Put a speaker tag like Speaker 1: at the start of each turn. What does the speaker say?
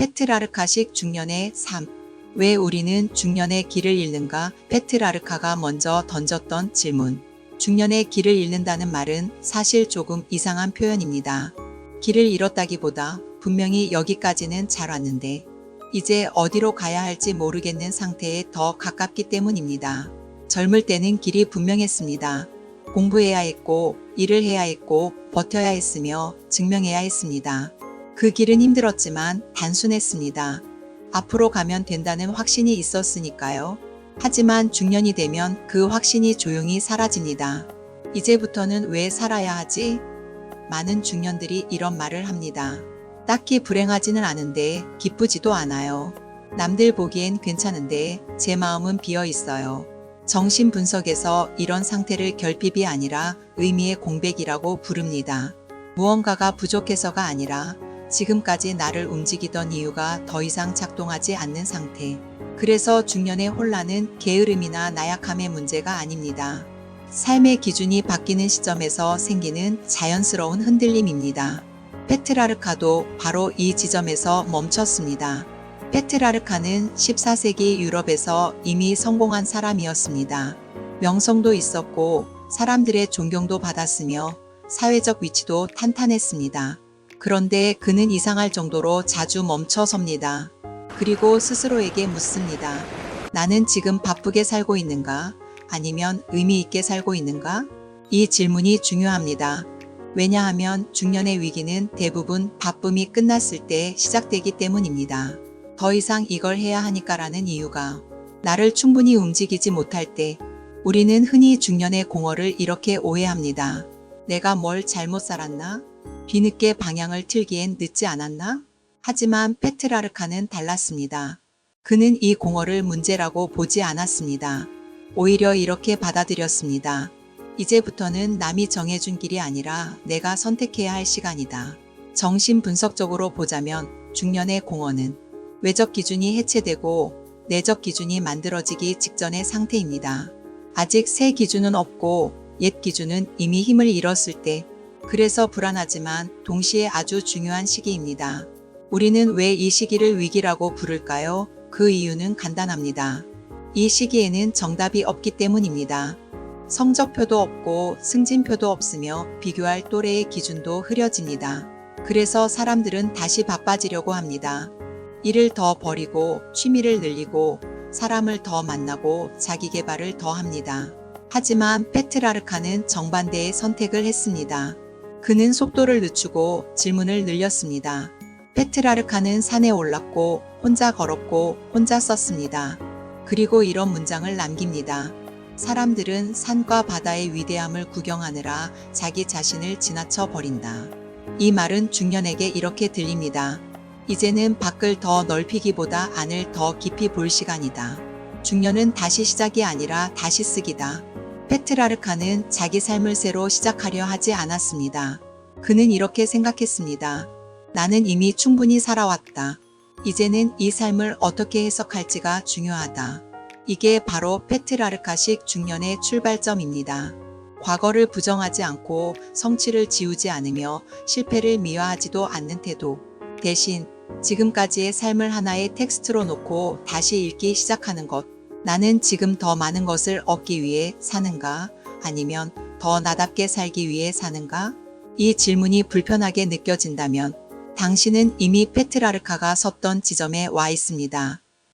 Speaker 1: 페트라르카식 중년의 삶. 왜 우리는 중년의 길을 잃는가? 페트라르카가 먼저 던졌던 질문. 중년의 길을 잃는다는 말은 사실 조금 이상한 표현입니다. 길을 잃었다기보다 분명히 여기까지는 잘 왔는데 이제 어디로 가야 할지 모르겠는 상태에 더 가깝기 때문입니다. 젊을 때는 길이 분명했습니다. 공부해야 했고, 일을 해야 했고, 버텨야 했으며, 증명해야 했습니다. 그 길은 힘들었지만 단순했습니다. 앞으로 가면 된다는 확신이 있었으니까요. 하지만 중년이 되면 그 확신이 조용히 사라집니다. 이제부터는 왜 살아야 하지? 많은 중년들이 이런 말을 합니다. 딱히 불행하지는 않은데 기쁘지도 않아요. 남들 보기엔 괜찮은데 제 마음은 비어 있어요. 정신 분석에서 이런 상태를 결핍이 아니라 의미의 공백이라고 부릅니다. 무언가가 부족해서가 아니라 지금까지 나를 움직이던 이유가 더 이상 작동하지 않는 상태. 그래서 중년의 혼란은 게으름이나 나약함의 문제가 아닙니다. 삶의 기준이 바뀌는 시점에서 생기는 자연스러운 흔들림입니다. 페트라르카도 바로 이 지점에서 멈췄습니다. 페트라르카는 14세기 유럽에서 이미 성공한 사람이었습니다. 명성도 있었고 사람들의 존경도 받았으며 사회적 위치도 탄탄했습니다. 그런데 그는 이상할 정도로 자주 멈춰 섭니다. 그리고 스스로에게 묻습니다. 나는 지금 바쁘게 살고 있는가? 아니면 의미 있게 살고 있는가? 이 질문이 중요합니다. 왜냐하면 중년의 위기는 대부분 바쁨이 끝났을 때 시작되기 때문입니다. 더 이상 이걸 해야 하니까라는 이유가 나를 충분히 움직이지 못할 때 우리는 흔히 중년의 공허를 이렇게 오해합니다. 내가 뭘 잘못 살았나? 뒤늦게 방향을 틀기엔 늦지 않았나? 하지만 페트라르카는 달랐습니다. 그는 이 공허를 문제라고 보지 않았습니다. 오히려 이렇게 받아들였습니다. 이제부터는 남이 정해준 길이 아니라 내가 선택해야 할 시간이다. 정신 분석적으로 보자면 중년의 공허는 외적 기준이 해체되고 내적 기준이 만들어지기 직전의 상태입니다. 아직 새 기준은 없고 옛 기준은 이미 힘을 잃었을 때 그래서 불안하지만 동시에 아주 중요한 시기입니다. 우리는 왜 이 시기를 위기라고 부를까요? 그 이유는 간단합니다. 이 시기에는 정답이 없기 때문입니다. 성적표도 없고 승진표도 없으며 비교할 또래의 기준도 흐려집니다. 그래서 사람들은 다시 바빠지려고 합니다. 일을 더 버리고 취미를 늘리고 사람을 더 만나고 자기 개발을 더 합니다. 하지만 페트라르카는 정반대의 선택을 했습니다. 그는 속도를 늦추고 질문을 늘렸습니다. 페트라르카는 산에 올랐고 혼자 걸었고 혼자 썼습니다. 그리고 이런 문장을 남깁니다. 사람들은 산과 바다의 위대함을 구경하느라 자기 자신을 지나쳐 버린다. 이 말은 중년에게 이렇게 들립니다. 이제는 밖을 더 넓히기보다 안을 더 깊이 볼 시간이다. 중년은 다시 시작이 아니라 다시 쓰기다. 페트라르카는 자기 삶을 새로 시작하려 하지 않았습니다. 그는 이렇게 생각했습니다. 나는 이미 충분히 살아왔다. 이제는 이 삶을 어떻게 해석할지가 중요하다. 이게 바로 페트라르카식 중년의 출발점입니다. 과거를 부정하지 않고 성취를 지우지 않으며 실패를 미화하지도 않는 태도. 대신 지금까지의 삶을 하나의 텍스트로 놓고 다시 읽기 시작하는 것. 나는 지금 더 많은 것을 얻기 위해 사는가? 아니면 더 나답게 살기 위해 사는가? 이 질문이 불편하게 느껴진다면 당신은 이미 페트라르카가 섰던 지점에 와 있습니다.